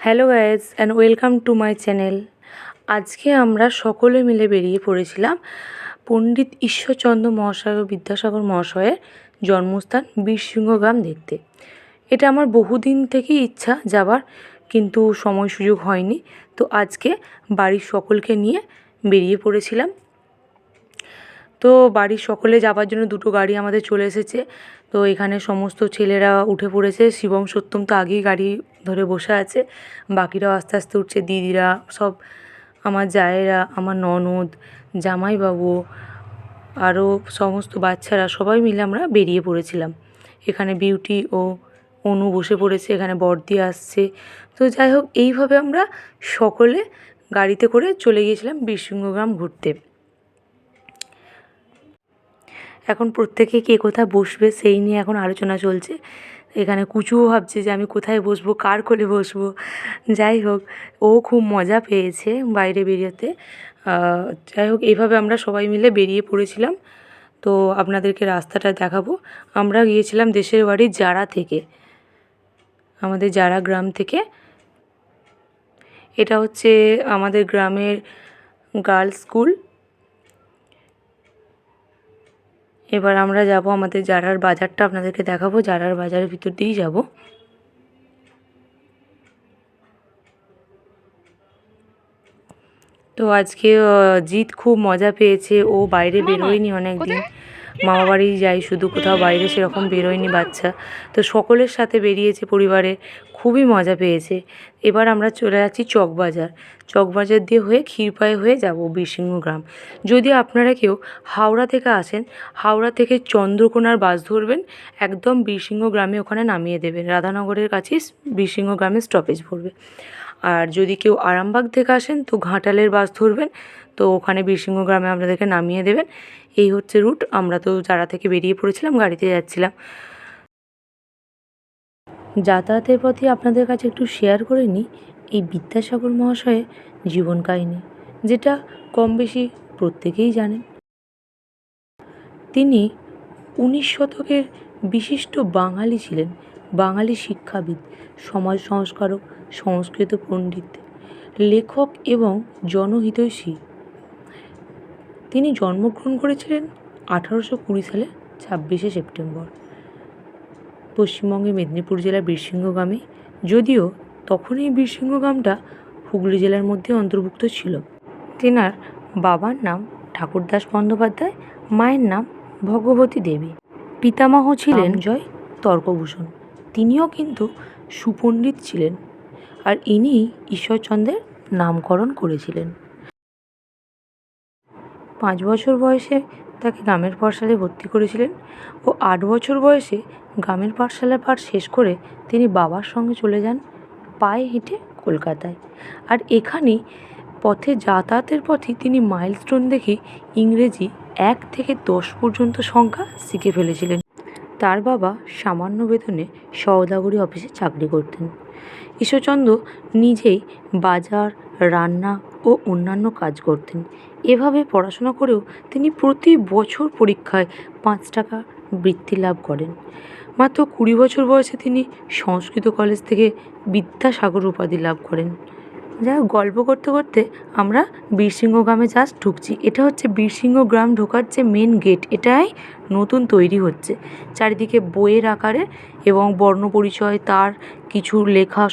Hello guys and welcome to my channel. আজকে আমরা সকলে মিলে বেরিয়ে পড়েছিলাম পণ্ডিত ঈশ্বরচন্দ্র মহাশয় ও বিদ্যাসাগর মহাশয়ের জন্মস্থান বীরসিংহ গ্রাম দেখতে। এটা আমার বহুদিন থেকেই ইচ্ছা যাবার, কিন্তু সময় সুযোগ হয়নি, তো আজকে বাড়ির সকলকে নিয়ে বেরিয়ে পড়েছিলাম। তো বাড়ির সকলে যাবার জন্য দুটো গাড়ি আমাদের চলে এসেছে। তো এখানে সমস্ত ছেলেরা উঠে পড়েছে। শিবম, সত্যম তো আগেই গাড়ি ধরে বসে আছে। বাকিরাও আস্তে আস্তে উঠছে। দিদিরা সব, আমার জায়েরা, আমার ননদ, জামাইবাবু, আরও সমস্ত বাচ্চারা সবাই মিলে আমরা বেরিয়ে পড়েছিলাম। এখানে বিউটি ও অনু বসে পড়েছে, এখানে বর্দি আসছে। তো যাই হোক, এইভাবে আমরা সকলে গাড়িতে করে চলে গিয়েছিলাম বীরসিংহগ্রাম ঘুরতে। এখন প্রত্যেকে কে কোথায় বসবে সেই নিয়ে এখন আলোচনা চলছে। এখানে কুচুও ভাবছে যে আমি কোথায় বসবো, কার কোলে বসবো। যাই হোক, ও খুব মজা পেয়েছে বাইরে বেরিয়েতে যাই হোক এইভাবে আমরা সবাই মিলে বেরিয়ে পড়েছিলাম। তো আপনাদেরকে রাস্তাটা দেখাবো। আমরা গিয়েছিলাম দেশের বাড়ি জারা থেকে। আমাদের জারা গ্রাম থেকে। এটা হচ্ছে আমাদের গ্রামের গার্লস স্কুল। এবার আমরা যাব আমাদের জারার বাজারটা আপনাদেরকে দেখাবো জারার বাজারের ভিতর দিয়েই যাব। তো আজকে জিত জিৎ খুব মজা পেয়েছে ও বাইরে বেরোয়নি অনেক দিন মামা বাড়ি যায় শুধু কোথাও বাইরে সেরকম বেরোয়নি বাচ্চা। তো সকলের সাথে বেরিয়েছে পরিবারে, খুবই মজা পেয়েছে। এবার আমরা চলে যাচ্ছি চকবাজার। চকবাজার দিয়ে হয়ে ক্ষীরপায়ে হয়ে যাব বীরসিংহ গ্রাম। যদি আপনারা কেউ হাওড়া থেকে আসেন, হাওড়া থেকে চন্দ্রকোনার বাস ধরবেন, একদম বীরসিংহ গ্রামে ওখানে নামিয়ে দেবেন। রাধানগরের কাছেই বীরসিংহ গ্রামে স্টপেজ পড়বে। আর যদি কেউ আরামবাগ থেকে আসেন, তো ঘাটালের বাস ধরবেন। তো ওখানে বীরসিংহ গ্রামে আপনাদেরকে নামিয়ে দেবেন। এই হচ্ছে রুট। আমরা তো যারা থেকে বেরিয়ে পড়েছিলাম, গাড়িতে যাচ্ছিলাম। যাতায়াতের পথে আপনাদের কাছে একটু শেয়ার করে নিই, এই বিদ্যাসাগর মহাশয়ের জীবন কাহিনী, যেটা কম বেশি প্রত্যেকেই জানেন। তিনি উনিশ শতকের বিশিষ্ট বাঙালি ছিলেন, বাঙালি শিক্ষাবিদ, সমাজ সংস্কারক সংস্কৃত পণ্ডিত লেখক এবং জনহিতৈষী। তিনি জন্মগ্রহণ করেছিলেন আঠারোশো কুড়ি সালে ছাব্বিশে সেপ্টেম্বর। পশ্চিমবঙ্গের মেদিনীপুর জেলার বীরসিংহ গ্রামে যদিও তখন এই বীরসিংহ গ্রামটা হুগলি জেলার মধ্যে অন্তর্ভুক্ত ছিল। তেনার বাবার নাম ঠাকুরদাস বন্দ্যোপাধ্যায় মায়ের নাম ভগবতী দেবী। পিতামহ ছিলেন জয় তর্কভূষণ। তিনিও কিন্তু সুপণ্ডিত ছিলেন। আর ইনি ঈশ্বরচন্দ্রের নামকরণ করেছিলেন। পাঁচ বছর বয়সে তাকে গ্রামের পাঠশালায় ভর্তি করেছিলেন ও আট বছর বয়সে গ্রামের পাঠশালার পাঠ শেষ করে তিনি বাবার সঙ্গে চলে যান পায়ে হেঁটে কলকাতায়। আর এখানেই পথে যাতায়াতের পথে তিনি মাইলস্টোন দেখে ইংরেজি এক থেকে দশ পর্যন্ত সংখ্যা শিখে ফেলেছিলেন। তার বাবা সামান্য বেতনে সওদাগরি অফিসে চাকরি করতেন। ঈশ্বরচন্দ্র নিজেই বাজার, রান্না ও অন্যান্য কাজ করতেন। এভাবে পড়াশোনা করেও তিনি প্রতি বছর পরীক্ষায় পাঁচ টাকা বৃত্তি লাভ করেন। মাত্র কুড়ি বছর বয়সে তিনি সংস্কৃত কলেজ থেকে বিদ্যাসাগর উপাধি লাভ করেন। যাই গল্প করতে করতে আমরা বীরসিংহ গ্রামে জাস্ট ঢুকছি। এটা হচ্ছে বীরসিংহ গ্রাম ঢোকার যে মেন গেট এটাই নতুন তৈরি হচ্ছে। চারিদিকে বইয়ের আকারে এবং বর্ণ পরিচয়, তার কিছু লেখা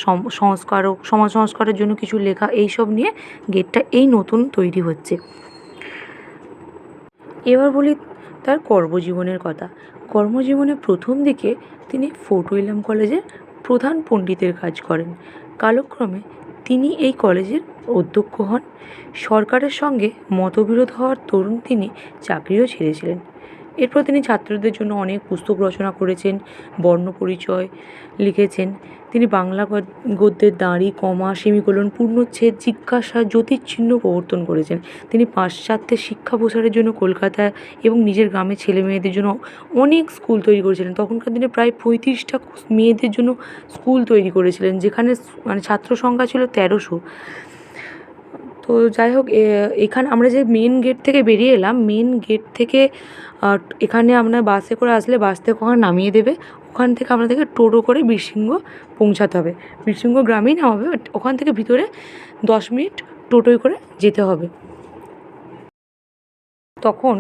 সংস্কারক, সমাজ সংস্কারের জন্য কিছু লেখা, এইসব নিয়ে গেটটা এই নতুন তৈরি হচ্ছে। এবার বলি তার কর্মজীবনের কথা। কর্মজীবনে প্রথম দিকে তিনি ফোর্ট উইলিয়াম কলেজের প্রধান পণ্ডিতের কাজ করেন। কালক্রমে তিনি এই কলেজের অধ্যক্ষ হন। সরকারের সঙ্গে মতবিরোধ হওয়ার দরুন তিনি চাকরিও ছেড়েছিলেন। এরপর তিনি ছাত্রদের জন্য অনেক পুস্তক রচনা করেছেন, বর্ণ পরিচয় লিখেছেন। তিনি বাংলা গদ্যের দাঁড়ি, কমা, সেমিকোলন, পূর্ণচ্ছেদ, জিজ্ঞাসা জ্যোতির্চিহ্ন প্রবর্তন করেছেন। তিনি পাশ্চাত্যের শিক্ষা প্রসারের জন্য কলকাতা এবং নিজের গ্রামের ছেলে মেয়েদের জন্য অনেক স্কুল তৈরি করেছিলেন। তখনকার দিনে প্রায় পঁয়ত্রিশটা মেয়েদের জন্য স্কুল তৈরি করেছিলেন, যেখানে মানে ছাত্র সংখ্যা ছিল তেরোশো। তো যাই হোক এখানে আমরা যে মেন গেট থেকে বেরিয়ে এলাম মেন গেট থেকে এখানে আমরা বাসে করে আসলে বাস থেকে ওখানে নামিয়ে দেবে। ওখান থেকে আপনাদেরকে টোটো করে বীরসিংহ পৌঁছাতে হবে। বীরসিংহ গ্রামেই নামা হবে বাট ওখান থেকে ভিতরে দশ মিনিট টোটোয় করে যেতে হবে। তখন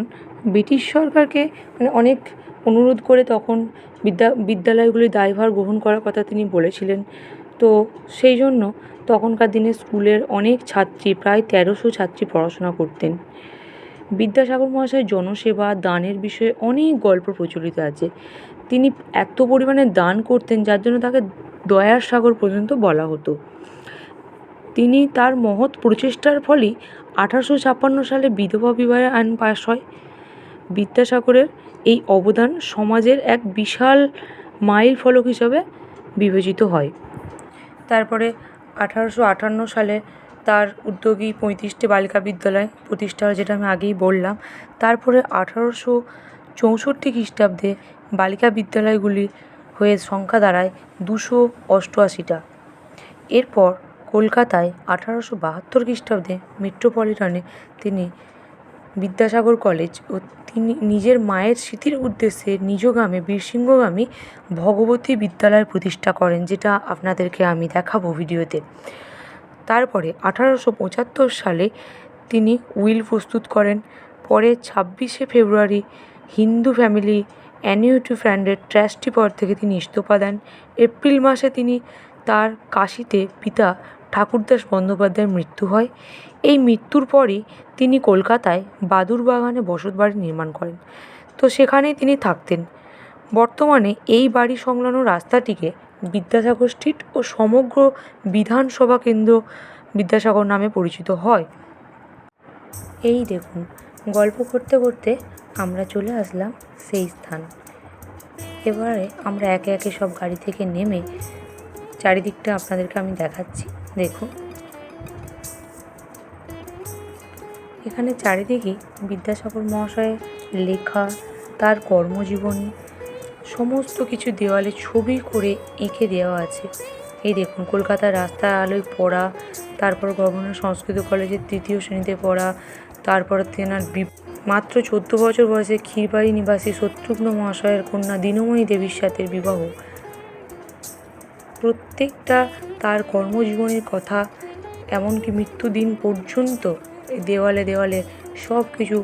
ব্রিটিশ সরকারকে মানে অনেক অনুরোধ করে তখন বিদ্যা, বিদ্যালয়গুলির দায়ভার গ্রহণ করার কথা তিনি বলেছিলেন। তো সেই জন্য তখনকার দিনে স্কুলের অনেক ছাত্রী, প্রায় তেরোশো ছাত্রী পড়াশোনা করতেন। বিদ্যাসাগর মহাশয়ের জনসেবা, দানের বিষয়ে অনেক গল্প প্রচলিত আছে। তিনি এত পরিমাণে দান করতেন যার জন্য তাকে দয়ার সাগর পর্যন্ত বলা হতো। তিনি তার মহৎ প্রচেষ্টার ফলেই আঠারোশো ছাপ্পান্ন সালে বিধবা বিবাহের আইন পাশ হয়। বিদ্যাসাগরের এই অবদান সমাজের এক বিশাল মাইল ফলক হিসাবে বিবেচিত হয়। তারপরে আঠারোশো আটান্ন সালে তার উদ্যোগী পঁয়ত্রিশটি বালিকা বিদ্যালয় প্রতিষ্ঠা হয়, যেটা আমি আগেই বললাম। তারপরে আঠারোশো চৌষট্টি খ্রিস্টাব্দে বালিকা বিদ্যালয়গুলি হয়ে সংখ্যা দাঁড়ায় দুশো অষ্টআশিটা। এরপর কলকাতায় আঠারোশো বাহাত্তর খ্রিস্টাব্দে মেট্রোপলিটনে তিনি বিদ্যাসাগর কলেজ ও তিনি নিজের মায়ের স্মৃতির উদ্দেশ্যে নিজ গ্রামে বীরসিংহগ্রামে ভগবতী বিদ্যালয় প্রতিষ্ঠা করেন, যেটা আপনাদেরকে আমি দেখাবো ভিডিওতে। তারপরে আঠারোশো পঁচাত্তর সালে তিনি উইল প্রস্তুত করেন। পরে ছাব্বিশে ফেব্রুয়ারি হিন্দু ফ্যামিলি অ্যানিউটি ফান্ডের ট্রাস্টি পদ থেকে তিনি ইস্তফা দেন। এপ্রিল মাসে তিনি তার কাশিতে পিতা ঠাকুরদাস বন্দ্যোপাধ্যায়ের মৃত্যু হয়। এই মৃত্যুর পরই তিনি কলকাতায় বাদুড়বাগানে বসতবাড়ি নির্মাণ করেন। তো সেখানেই তিনি থাকতেন। বর্তমানে এই বাড়ি সংলগ্ন রাস্তাটিকে বিদ্যাসাগর স্ট্রিট ও সমগ্র বিধানসভা কেন্দ্র বিদ্যাসাগর নামে পরিচিত হয়। এই দেখুন, গল্প করতে করতে আমরা চলে আসলাম সেই স্থান। এবারে আমরা একে একে সব গাড়ি থেকে নেমে চারিদিকটা আপনাদেরকে আমি দেখাচ্ছি। দেখুন। এখানে চারিদিকেই বিদ্যাসাগর মহাশয়ের লেখা, তার কর্মজীবনী, সমস্ত কিছু দেওয়ালে ছবি করে এঁকে দেওয়া আছে। এই দেখুন, কলকাতার রাস্তার আলোয় পড়া, তারপর গভর্নর সংস্কৃত কলেজের তৃতীয় শ্রেণীতে পড়া, তারপর তেনার মাত্র চোদ্দ বছর বয়সে ক্ষীরবাড়ি নিবাসী শত্রুঘ্ন মহাশয়ের কন্যা দীনময়ী দেবীর সাথে বিবাহ। প্রত্যেকটা তার কর্মজীবনের কথা, এমনকি মৃত্যুদিন পর্যন্ত দেওয়ালে দেওয়ালে সব কিছু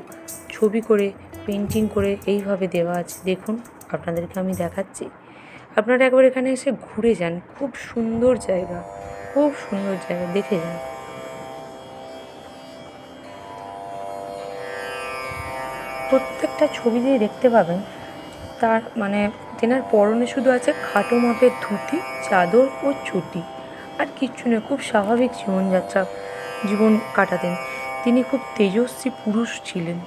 ছবি করে পেন্টিং করে এইভাবে দেওয়া আছে। দেখুন, আপনাদেরকে আমি দেখাচ্ছি। আপনারা একবার এখানে এসে ঘুরে যান। খুব সুন্দর জায়গা, খুব সুন্দর জায়গা। দেখে যান। প্রত্যেকটা ছবিতেই দেখতে পাবেন তার মানে তেনার পরনে শুধু আছে খাটো মাপের ধুতি, চাদর ও চুটি। আর কিচ্ছু নয় খুব স্বাভাবিক জীবনযাত্রা, জীবন কাটাতেন। তিনি খুব তেজস্বী পুরুষ ছিলেন।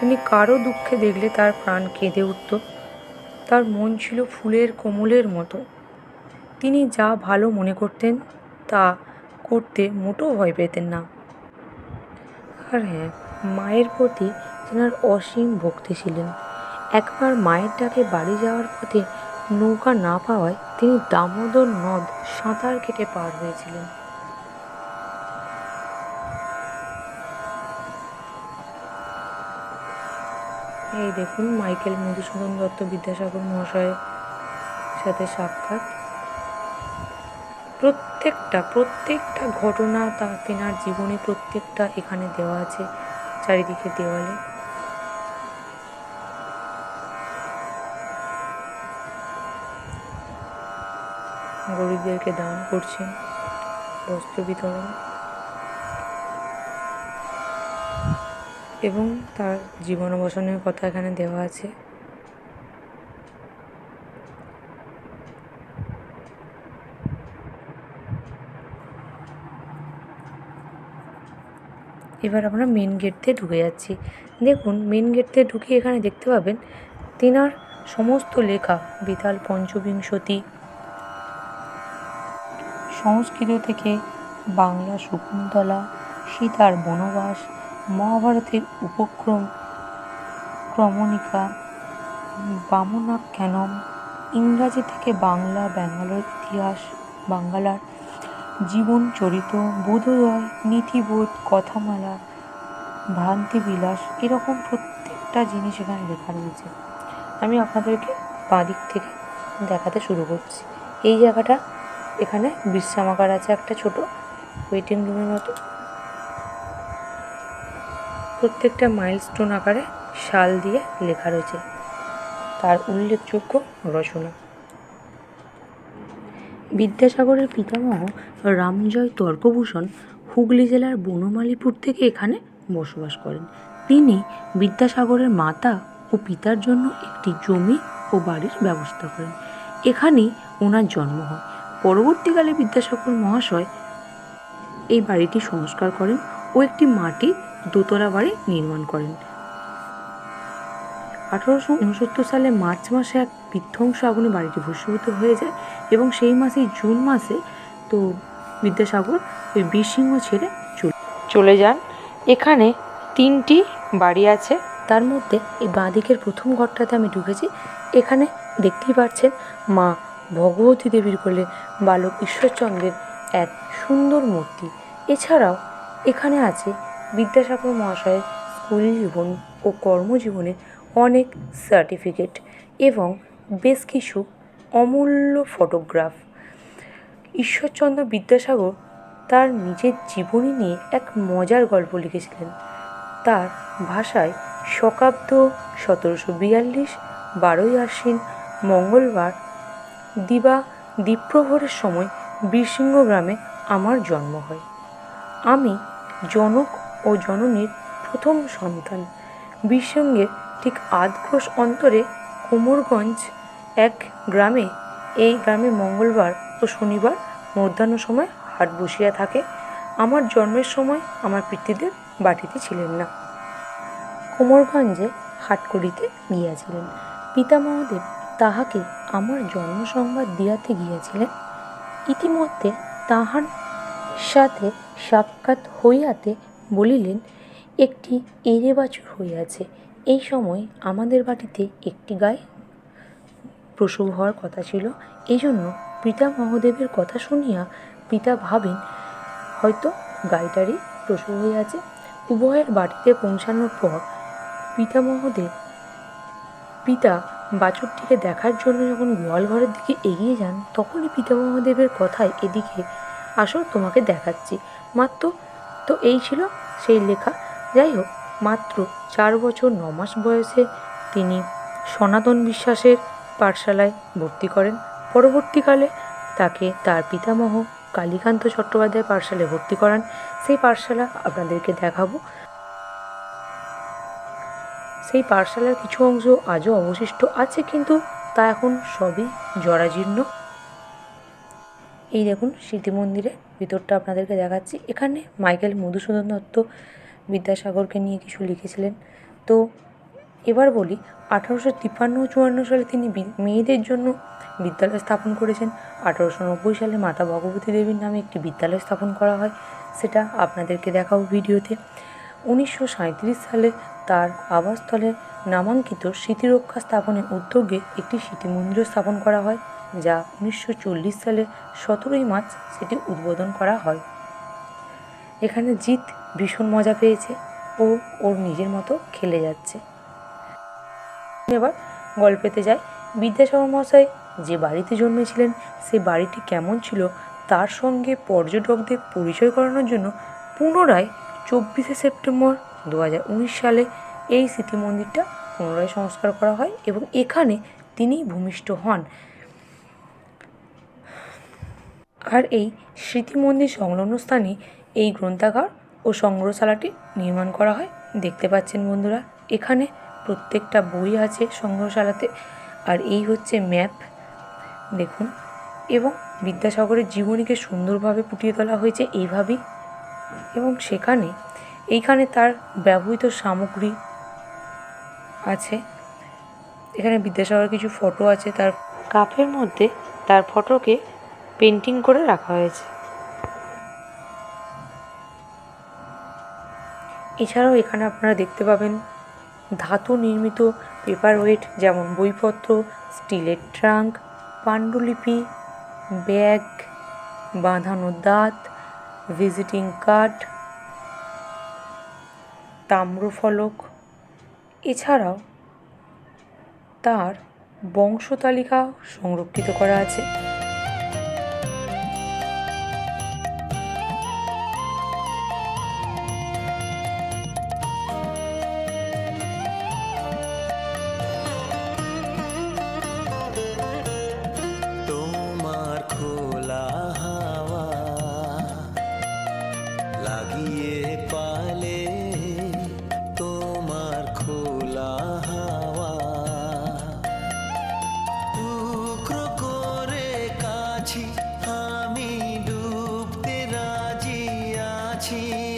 তিনি কারও দুঃখে দেখলে তার প্রাণ কেঁদে উঠত। তার মন ছিল ফুলের কোমলের মতো। তিনি যা ভালো মনে করতেন, তা করতে মোটেও ভয় পেতেন না। আর হ্যাঁ মায়ের প্রতি তেনার অসীম ভক্তি ছিলেন। একবার মায়ের ডাকে বাড়ি যাওয়ার পথে নৌকা না পাওয়ায় তিনি দামোদর নদ সাঁতার কেটে পার হয়েছিলেন। এই দেখুন মাইকেল মধুসূদন দত্ত বিদ্যাসাগর মহাশয়ের সাথে সাক্ষাৎ। প্রত্যেকটা প্রত্যেকটা ঘটনা তা তেনার জীবনে প্রত্যেকটা এখানে দেওয়া আছে, চারিদিকে দেওয়ালে। গরিবদেরকে দান করছেন বস্ত্র বিতরণ। এবং তার জীবনাবসানের কথা এখানে দেওয়া আছে। এবার আমরা মেন গেট দিয়ে ঢুকে যাচ্ছি। দেখুন মেন গেট দিয়ে ঢুকে এখানে দেখতে পাবেন তেনার সমস্ত লেখা, বেতাল পঞ্চবিংশতি সংস্কৃত থেকে বাংলা শকুন্তলা, সীতার বনবাস, মহাভারতের উপক্রম, ক্রমণিকা, বামনাখ্যানম, ইংরাজি থেকে বাংলা, ব্যাঙ্গালোর ইতিহাস, বাঙ্গালার জীবন চরিত, বোধোদয় নীতিবোধ কথামালা, ভ্রান্তিবিলাস এরকম প্রত্যেকটা জিনিস এখানে লেখা রয়েছে। আমি আপনাদেরকে বাঁ দিক থেকে দেখাতে শুরু করছি। এই জায়গাটা এখানে বিশ্রামাগার আছে একটা ছোট ওয়েটিং রুমের মতো। প্রত্যেকটা মাইলস্টোন আকারে শাল দিয়ে লেখা রয়েছে। তার উল্লেখযোগ্য রচনা। বিদ্যাসাগরের পিতামহ রামজয় তর্কভূষণ হুগলি জেলার বনমালীপুর থেকে এখানে বসবাস করেন। তিনি বিদ্যাসাগরের মাতা ও পিতার জন্য একটি জমি ও বাড়ির ব্যবস্থা করেন। এখানেই ওনার জন্ম হয়। পরবর্তীকালে বিদ্যাসাগর মহাশয় এই বাড়িটি সংস্কার করেন ও একটি মাটির দোতলা বাড়ি নির্মাণ করেন। আঠারোশো উনসত্তর সালে মার্চ মাসে এক বিধ্বংস আগুনে বাড়িটি ভস্মীভূত হয়ে যায় এবং সেই মাসেই জুন মাসে তো বিদ্যাসাগর ওই বীরসিংহ ছেড়ে চলে চলে যান। এখানে তিনটি বাড়ি আছে। তার মধ্যে এই বাঁদিকের প্রথম ঘরটাতে আমি ঢুকেছি। এখানে দেখতেই পাচ্ছেন মা ভগবতী দেবীর কোলে বালক ঈশ্বরচন্দ্রের এক সুন্দর মূর্তি। এছাড়াও এখানে আছে বিদ্যাসাগর মহাশয়ের স্কুল জীবন ও কর্মজীবনের অনেক সার্টিফিকেট এবং বেশ কিছু অমূল্য ফটোগ্রাফ। ঈশ্বরচন্দ্র বিদ্যাসাগর তার নিজের জীবনী নিয়ে এক মজার গল্প লিখেছিলেন। তার ভাষায় শকাব্দ সতেরোশো বিয়াল্লিশ বারোই আশ্বিন মঙ্গলবার দিবা দ্বীপ্রহরের সময় বীরসিংহ গ্রামে আমার জন্ম হয়। আমি জনক ও জননীর প্রথম সন্তান। বীরসিংহের ঠিক আধক্রোশ অন্তরে কোমরগঞ্জ এক গ্রামে, এই গ্রামে মঙ্গলবার ও শনিবার মধ্যাহ্ন সময় হাট বসিয়া থাকে। আমার জন্মের সময় আমার পিতৃদেব বাটিতে ছিলেন না। কোমরগঞ্জে হাট করিতে গিয়াছিলেন। পিতামহদেব তাহাকে আমার জন্ম সংবাদ দিয়াতে গিয়াছিলেন, ইতিমধ্যে তাহার সাথে সাক্ষাৎ হইয়াতে বলিলেন, একটি এঁড়ে বাছুর হইয়াছে। এই সময় আমাদের বাটিতে একটি গায়ে প্রসব হওয়ার কথা ছিল। এই জন্য পিতা মহাদেবের কথা শুনিয়া পিতা ভাবেন, হয়তো গাইটারই প্রসব হইয়াছে। উভয়ের বাড়িতে পৌঁছানোর পর পিতামহদেব পিতা বাছুরটিকে দেখার জন্য যখন গোয়াল ঘরের দিকে এগিয়ে যান, তখনই পিতামহদেবের কথায় এদিকে আসো, তোমাকে দেখাচ্ছি। মাত্র তো এই ছিল সেই লেখা। যাই হোক, মাত্র চার বছর ন মাস বয়সে তিনি সনাতন বিশ্বাসের পাঠশালায় ভর্তি করেন। পরবর্তীকালে তাকে তার পিতামহ কালীকান্ত চট্টোপাধ্যায় পাঠশালায় ভর্তি করান। সেই পাঠশালা আপনাদেরকে দেখাবো। সেই পাঠশালার কিছু অংশ আজও অবশিষ্ট আছে, কিন্তু তা এখন সবই জরাজীর্ণ। এই দেখুন, স্মৃতি মন্দিরের ভিতরটা আপনাদেরকে দেখাচ্ছি। এখানে মাইকেল মধুসূদন দত্ত বিদ্যাসাগরকে নিয়ে কিছু লিখেছিলেন। তো এবার বলি, আঠারোশো তিপ্পান্ন চুয়ান্ন সালে তিনি মেয়েদের জন্য বিদ্যালয় স্থাপন করেছেন। আঠারোশো নব্বই সালে মাতা ভগবতী দেবীর নামে একটি বিদ্যালয় স্থাপন করা হয়, সেটা আপনাদেরকে দেখাও ভিডিওতে। উনিশশো সাঁইত্রিশ সালে তার আবাসস্থলে নামাঙ্কিত স্মৃতিরক্ষা স্থাপনের উদ্যোগে একটি স্মৃতি মন্দির স্থাপন করা হয়, যা উনিশশো চল্লিশ সালে সতেরোই মার্চ সেটি উদ্বোধন করা হয়। এখানে জিৎ ভীষণ মজা পেয়েছে ও ওর নিজের মতো খেলে যাচ্ছে। এবার গল্পেতে যাই বিদ্যাসাগর মহাশয় যে বাড়িতে জন্মেছিলেন, সে বাড়িটি কেমন ছিল তার সঙ্গে পর্যটকদের পরিচয় করানোর জন্য পুনরায় চব্বিশে সেপ্টেম্বর দু হাজার উনিশ সালে এই স্মৃতি মন্দিরটা পুনরায় সংস্কার করা হয় এবং এখানে তিনি ভূমিষ্ঠ হন। আর এই স্মৃতি মন্দির সংলগ্ন স্থানে এই গ্রন্থাগার ও সংগ্রহশালাটি নির্মাণ করা হয়। দেখতে পাচ্ছেন বন্ধুরা, এখানে প্রত্যেকটা বই আছে সংগ্রহশালাতে। আর এই হচ্ছে ম্যাপ, দেখুন। এবং বিদ্যাসাগরের জীবনীকে সুন্দরভাবে ফুটিয়ে তোলা হয়েছে এইভাবেই। এবং সেখানে এইখানে তার ব্যবহৃত সামগ্রী আছে। এখানে বিদ্যাসাগরের কিছু ফটো আছে। তার কাপের মধ্যে তার ফটোকে পেন্টিং করে রাখা হয়েছে। এছাড়াও এখানে আপনারা দেখতে পাবেন ধাতু নির্মিত পেপার ওয়েট যেমন বইপত্র, স্টিলের ট্রাঙ্ক, পাণ্ডুলিপি, ব্যাগ, বাঁধানো দাঁত ভিজিটিং কার্ড তাম্রফলক। এছাড়াও তার বংশতালিকা সংরক্ষিত করা আছে। আছি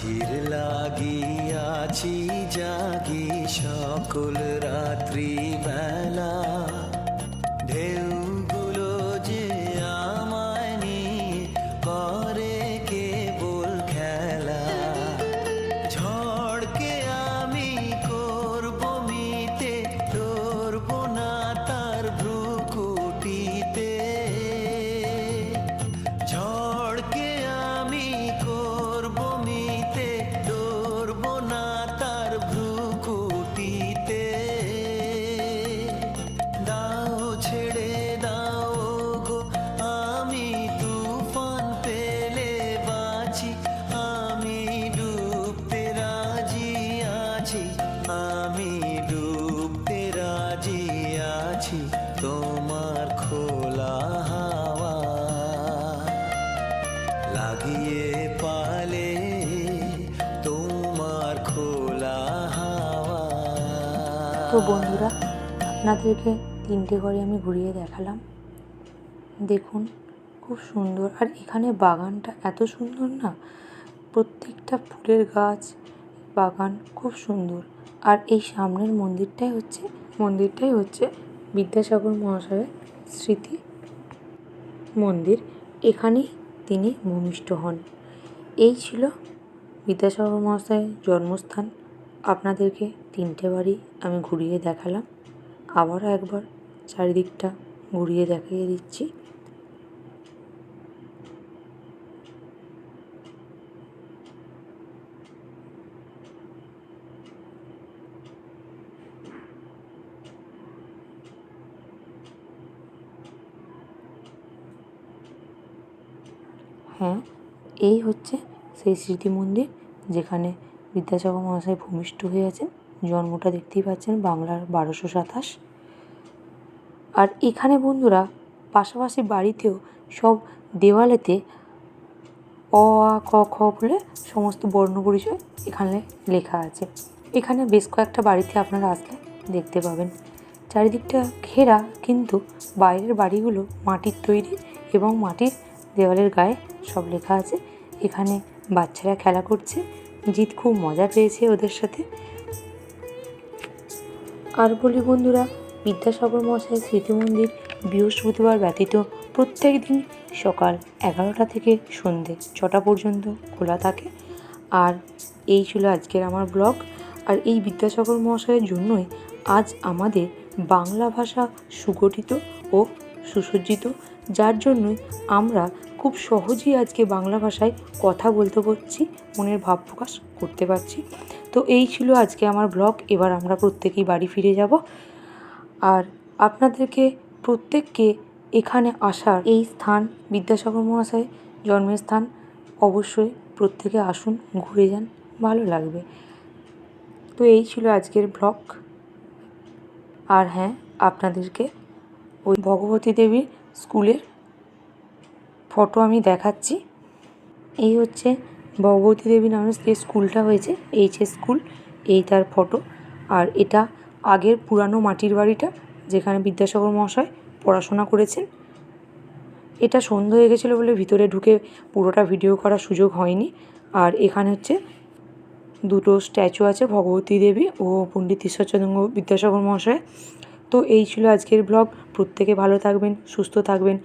মাঝির লাগিয়াছি জাগি সকল রাত্রি বেলা। তো বন্ধুরা, আপনাদেরকে তিনটে ঘরে আমি ঘুরিয়ে দেখালাম। দেখুন, খুব সুন্দর। আর এখানে বাগানটা এত সুন্দর না, প্রত্যেকটা ফুলের গাছ, বাগান খুব সুন্দর। আর এই সামনের মন্দিরটাই হচ্ছে মন্দিরটাই হচ্ছে বিদ্যাসাগর মহাশয়ের স্মৃতি মন্দির। এখানেই তিনি ভূমিষ্ঠ হন। এই ছিল বিদ্যাসাগর মহাশয়ের জন্মস্থান। আপনাদেরকে তিনটে বাড়ি আমি ঘুরিয়ে দেখালাম। আবারও একবার চারিদিকটা ঘুরিয়ে দেখিয়ে দিচ্ছি। হ্যাঁ এই হচ্ছে সেই স্মৃতি মন্দির যেখানে বিদ্যাসাগর মহাশয় ভূমিষ্ঠ হয়ে আছেন। জন্মটা দেখতেই পাচ্ছেন বাংলার বারোশো সাতাশ। আর এখানে বন্ধুরা, পাশাপাশি বাড়িতেও সব দেওয়ালেতে অ, আ, ক, খ বলে সমস্ত বর্ণ পরিচয় এখানে লেখা আছে। এখানে বেশ কয়েকটা বাড়িতে আপনারা আসলে দেখতে পাবেন। চারিদিকটা ঘেরা, কিন্তু বাইরের বাড়িগুলো মাটির তৈরি এবং মাটির দেওয়ালের গায়ে সব লেখা আছে। এখানে বাচ্চারা খেলা করছে জিৎ খুব মজা পেয়েছে ওদের সাথে। আর বলি বন্ধুরা, বিদ্যাসাগর মশাই স্মৃতি মন্দির বৃহস্পতিবার ব্যতীত প্রত্যেক দিন সকাল এগারোটা থেকে সন্ধে ছটা পর্যন্ত খোলা থাকে। আর এই ছিল আজকের আমার ব্লগ। আর এই বিদ্যাসাগর মহাশয়ের জন্যই আজ আমাদের বাংলা ভাষা সুগঠিত ও সুসজ্জিত, যার জন্যই আমরা খুব সহজেই আজকে বাংলা ভাষায় কথা বলতে পারছি, মনের ভাব প্রকাশ করতে পারছি। তো এই ছিল আজকে আমার ব্লগ, এবার আমরা প্রত্যেকেই বাড়ি ফিরে যাব। আর আপনাদেরকে প্রত্যেককে এখানে আসার এই স্থান, বিদ্যাসাগর মহাশয় জন্মের স্থান, অবশ্যই প্রত্যেকে আসুন, ঘুরে যান, ভালো লাগবে। তো এই ছিল আজকের ব্লগ। আর হ্যাঁ আপনাদেরকে ওই ভগবতী দেবীর স্কুলের ফটো আমি দেখাচ্ছি। এই হচ্ছে ভগবতী দেবী নামে যে স্কুলটা হয়েছে এইচ এস স্কুল, এই তার ফটো। আর এটা আগের পুরানো মাটির বাড়িটা, যেখানে বিদ্যাসাগর মহাশয় পড়াশোনা করেছেন। এটা সন্ধ্যে হয়ে গেছিল বলে ভিতরে ঢুকে পুরোটা ভিডিও করার সুযোগ হয়নি। আর এখানে হচ্ছে দুটো স্ট্যাচু আছে, ভগবতী দেবী ও পণ্ডিত ঈশ্বরচন্দ্র বিদ্যাসাগর মহাশয়। তো এই ছিল আজকের ব্লগ। প্রত্যেকে ভালো থাকবেন, সুস্থ থাকবেন।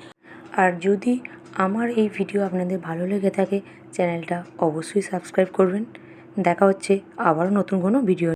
আর যদি আমার এই ভিডিও আপনাদের ভালো লেগে থাকে, চ্যানেলটা অবশ্যই সাবস্ক্রাইব করবেন। দেখা হচ্ছে আবারও নতুন কোনো ভিডিও